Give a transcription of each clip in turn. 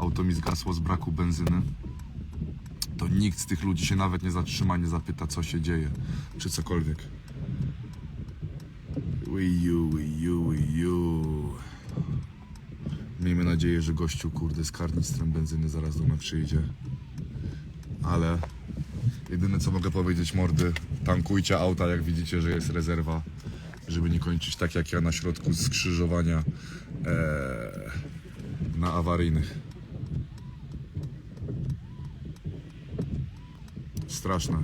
auto mi zgasło z braku benzyny, to nikt z tych ludzi się nawet nie zatrzyma, nie zapyta, co się dzieje, czy cokolwiek. Uju, uju, uju. Miejmy nadzieję, że gościu, kurde, z karnistrem benzyny zaraz do mnie przyjdzie. Ale jedyne co mogę powiedzieć, mordy, tankujcie auta, jak widzicie, że jest rezerwa, żeby nie kończyć tak jak ja na środku skrzyżowania eee, na awaryjnych. Straszne.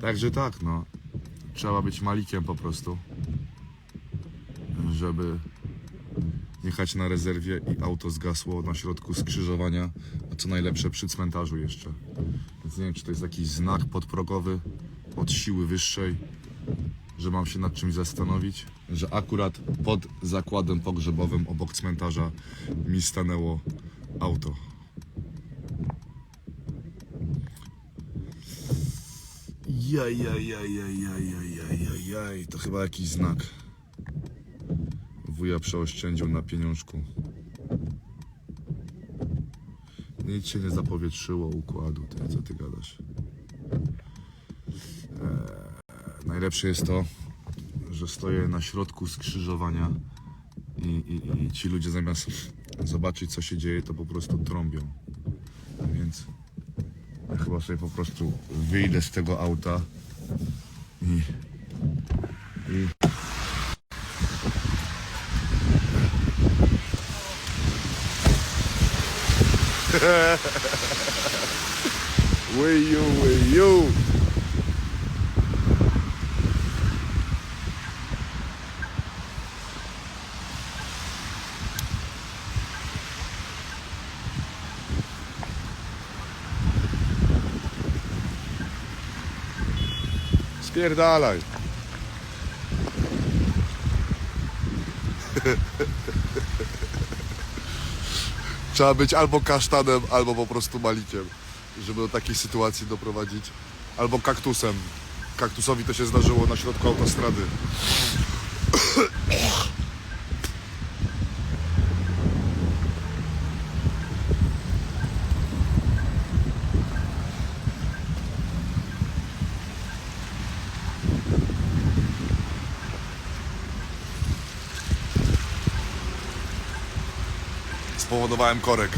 Także tak, no. Trzeba być malikiem po prostu, żeby jechać na rezerwie i auto zgasło na środku skrzyżowania, a co najlepsze przy cmentarzu jeszcze. Więc nie wiem, czy to jest jakiś znak podprogowy od siły wyższej, że mam się nad czymś zastanowić, że akurat pod zakładem pogrzebowym obok cmentarza mi stanęło auto. Jaj, jaj, jaj, jaj, jaj, jaj, jaj, jaj, to chyba jakiś znak. Wuja przeoszczędził na pieniążku. Nic się nie zapowietrzyło układu, ty, co ty gadasz. Eee, najlepsze jest to, że stoję na środku skrzyżowania i, i, i ci ludzie zamiast zobaczyć co się dzieje, to po prostu trąbią. Więc ja chyba sobie po prostu wyjdę z tego auta i, i Wyju, wyju. Spierdalaj. Trzeba być albo kasztanem, albo po prostu malikiem, żeby do takiej sytuacji doprowadzić. Albo kaktusem. Kaktusowi to się zdarzyło na środku autostrady. Spowodowałem korek.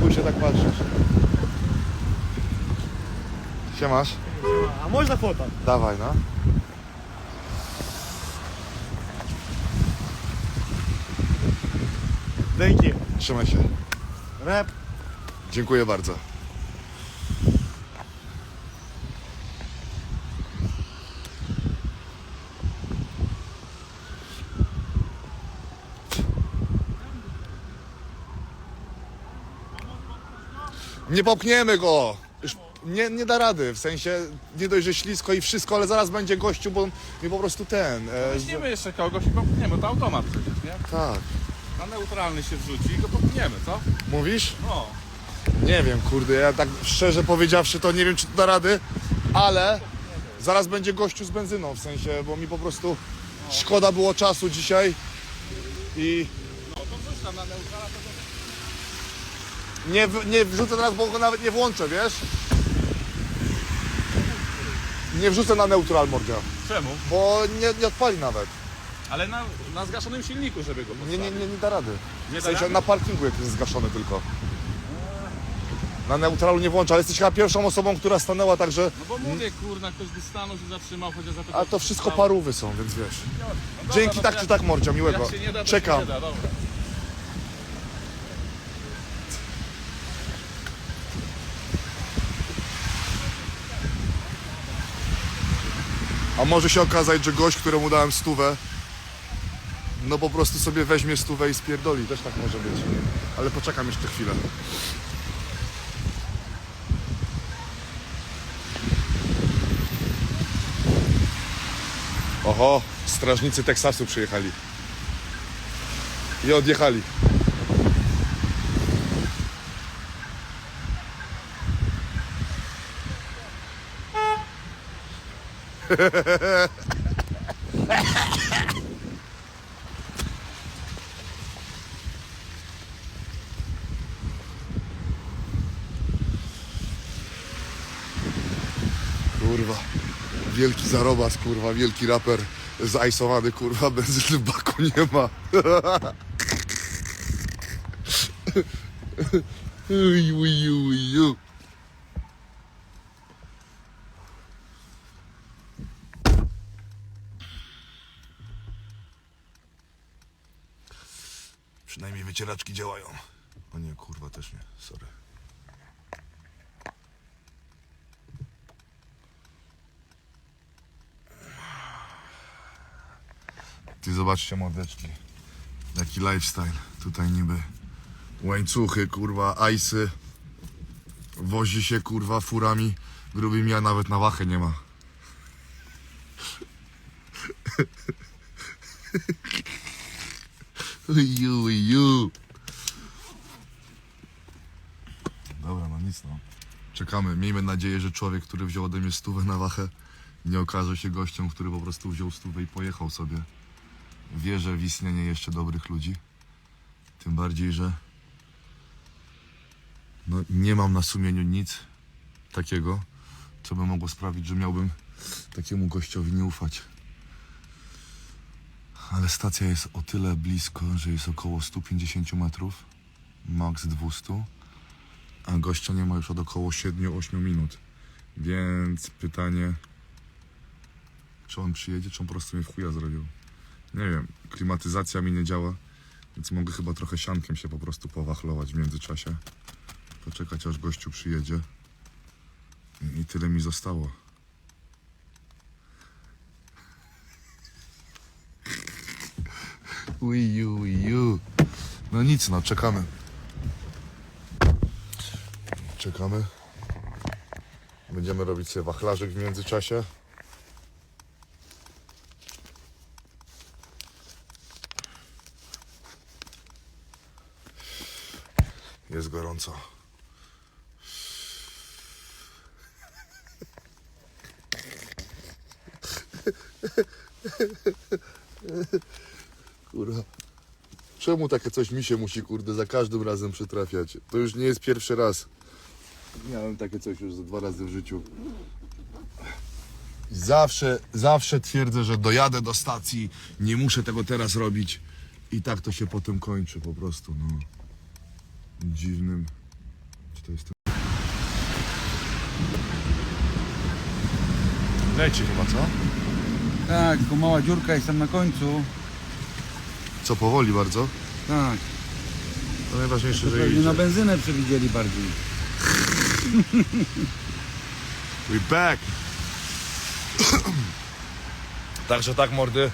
Tu się tak patrzysz. Siemasz? A można foto? Dawaj, no. Dzięki. Trzymaj się. Rep. Dziękuję bardzo. Nie popchniemy go! Już nie, nie da rady, w sensie nie dość, że ślisko i wszystko, ale zaraz będzie gościu, bo mi po prostu ten... E, z... Weźmiemy jeszcze kogoś i popchniemy, to automat przecież, nie? Tak. Na neutralny się wrzuci i go popchniemy, co? Mówisz? No. Nie wiem, kurde, ja tak szczerze powiedziawszy to nie wiem, czy to da rady, ale zaraz będzie gościu z benzyną, w sensie, bo mi po prostu szkoda było czasu dzisiaj i No to wrzuć tam na neutrala, to. Nie, w- nie wrzucę teraz, bo go nawet nie włączę, wiesz? Nie wrzucę na neutral mordzia, Czemu? bo nie, nie odpali nawet. Ale na, na zgaszonym silniku, żeby go Nie, nie, nie, nie da rady. Nie W da sensie rady? na parkingu jak jest zgaszony tylko. Na neutralu nie włącza, ale jesteś chyba pierwszą osobą, która stanęła, także... No bo mówię, kurna, ktoś by stanął się zatrzymał, chociaż zapytał... A to wszystko parówy są, więc wiesz. Dzięki tak to czy tak, Mordzia, miłego. Jak się nie da, to Czekam. Się nie da, dobra. A może się okazać, że gość, któremu dałem stówę, no po prostu sobie weźmie stówę i spierdoli. Też tak może być. Ale poczekam jeszcze chwilę. Oho, strażnicy Teksasu przyjechali. I odjechali. Kurwa, wielki zarobas, kurwa, wielki raper zajsowany, kurwa, benzyny w baku nie ma. Uj, uj, uj. Przynajmniej wycieraczki działają. O nie, kurwa, też nie, sorry. Ty zobaczcie mordeczki. Jaki lifestyle. Tutaj niby łańcuchy, kurwa, ajsy. Wozi się, kurwa, furami grubymi, a nawet na wachę nie ma. Uju, uju. Dobra, no nic no. Czekamy. Miejmy nadzieję, że człowiek, który wziął ode mnie stówę na wachę, nie okaże się gościem, który po prostu wziął stówę i pojechał sobie. Wierzę w istnienie jeszcze dobrych ludzi. Tym bardziej, że no, nie mam na sumieniu nic takiego, co by mogło sprawić, że miałbym takiemu gościowi nie ufać. Ale stacja jest o tyle blisko, że jest około 150 metrów, max 200, a gościa nie ma już od około 7-8 minut. Więc pytanie, czy on przyjedzie, czy on po prostu mnie w chuja zrobił. Nie wiem, klimatyzacja mi nie działa, więc mogę chyba trochę siankiem się po prostu powachlować w międzyczasie. Poczekać aż gościu przyjedzie. I- tyle mi zostało. Uju, uju. No nic, no czekamy. Czekamy. Będziemy robić sobie wachlarzyk w międzyczasie. Jest gorąco. Kurwa. Czemu takie coś mi się musi, kurde, za każdym razem przytrafiać? To już nie jest pierwszy raz. Miałem takie coś już ze dwa razy w życiu. Zawsze, zawsze twierdzę, że dojadę do stacji, nie muszę tego teraz robić. I tak to się potem kończy po prostu, no. Dziwnym. Czy to jest ten? Leci chyba, co? Tak, tylko mała dziurka jest tam na końcu. Co, powoli bardzo? Tak, To najważniejsze, że pewnie idzie. na benzynę przewidzieli bardziej. We back! Także tak, mordy.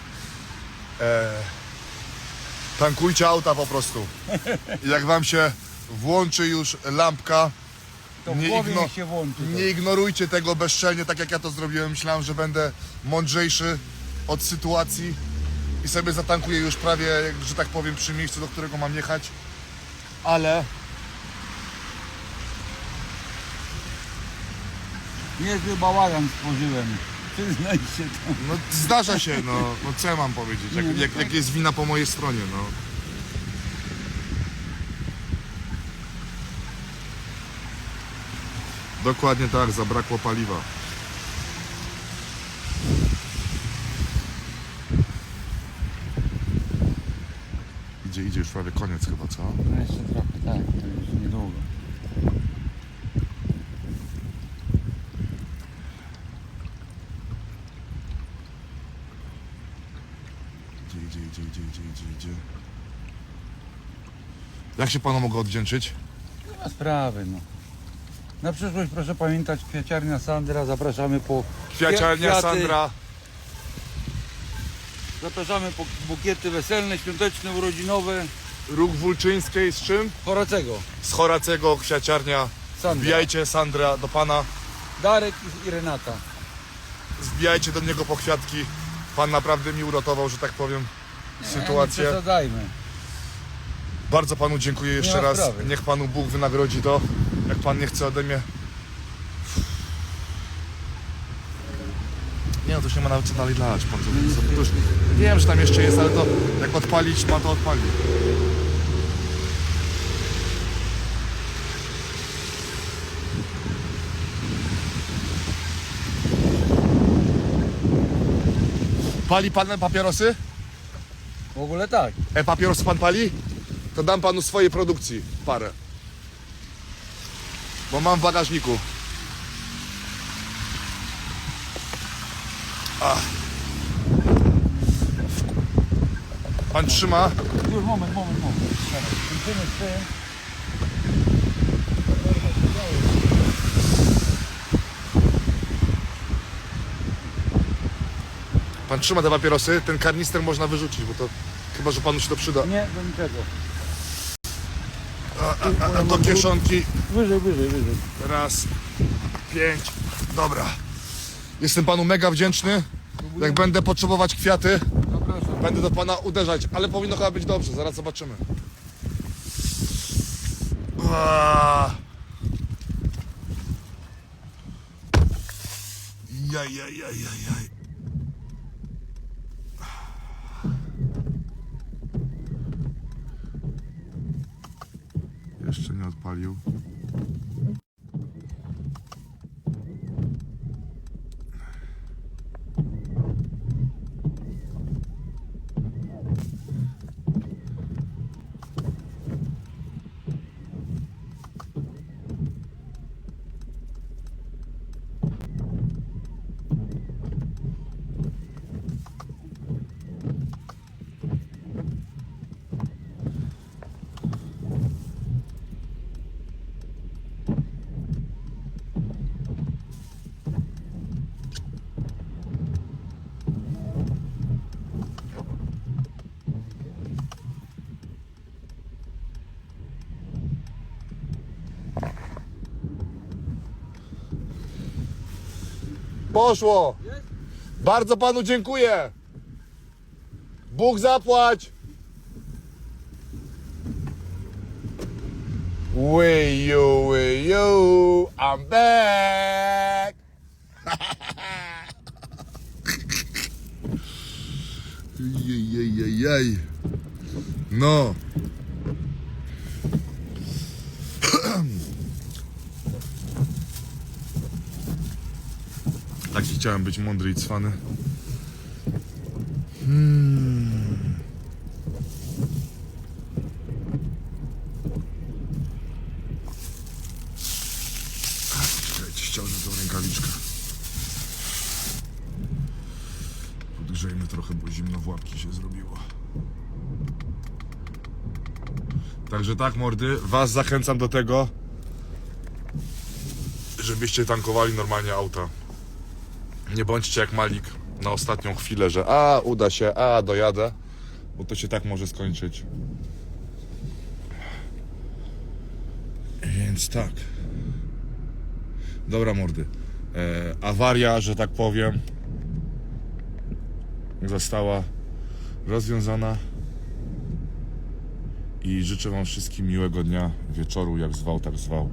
E, tankujcie auta po prostu. Jak wam się włączy już lampka, To w Nie głowie igno- niech się włączy. nie ignorujcie tego bezczelnie, tak jak ja to zrobiłem. Myślałem, że będę mądrzejszy od sytuacji i sobie zatankuję już prawie, że tak powiem, przy miejscu, do którego mam jechać. Ale Niezły bałagan stworzyłem. Przyznaj się to. no, zdarza się, no, no co ja mam powiedzieć, jak, jak, jak jest wina po mojej stronie, no. Dokładnie tak, zabrakło paliwa. Idzie, idzie już prawie koniec chyba, co? No jeszcze trochę, tak, to już niedługo. Idzie, idzie, idzie, idzie, idzie, idzie, idzie. Jak się panu mogę odwdzięczyć? Nie ma sprawy, no. Na przyszłość proszę pamiętać kwiaciarnia Sandra, zapraszamy po Kwiaciarnia kwiaty. Sandra. Zapraszamy po bukiety weselne, świąteczne, urodzinowe. Róg Wulczyńskiej z czym? Horacego, Z Horacego, kwiaciarnia. Sandra. Wbijajcie Sandra do pana. Darek i- Renata. Wbijajcie do niego po kwiatki. Pan naprawdę mi uratował, że tak powiem, Nie sytuację. przesadzajmy. Bardzo panu dziękuję jeszcze raz. sprawy. Niech panu Bóg wynagrodzi to, jak pan nie chce ode mnie. Nie no, to już nie ma nawet co dalej dać. Pan to, to już, wiem, że tam jeszcze jest, ale to jak odpalić ma, to odpali. Pali pan papierosy? W ogóle tak. E, papierosy pan pali? To dam panu swojej produkcji parę. Bo mam w bagażniku. Ach. Pan trzyma? Już moment, moment, moment. Dobra, Kończymy z tym. Pan trzyma te papierosy? Ten karnister można wyrzucić, bo to chyba, że panu się to przyda. Nie, do niczego. A do kieszonki. Wyżej, wyżej, wyżej. Raz, pięć. Dobra. Jestem panu mega wdzięczny. Jak będę potrzebować kwiaty. Będę do pana uderzać, ale powinno chyba być dobrze, zaraz zobaczymy. Jaj, jaj, jaj, jaj, jaj. Jeszcze nie odpalił. Poszło! Bardzo panu dziękuję! Bóg zapłać! Wee you, wee you, I'm back! Jej, jej, jej, jej. No. Chciałem być mądry i cwany. Hmm. Czekajcie, ściągnę tą rękawiczkę. Podgrzejmy trochę, bo zimno w łapki się zrobiło. Także tak, mordy, was zachęcam do tego, żebyście tankowali normalnie auta. Nie bądźcie jak Malik na ostatnią chwilę, że a, uda się, a, dojadę, bo to się tak może skończyć. Więc tak. Dobra, mordy. E, awaria, że tak powiem, została rozwiązana. I życzę Wam wszystkim miłego dnia, wieczoru, jak zwał, tak zwał.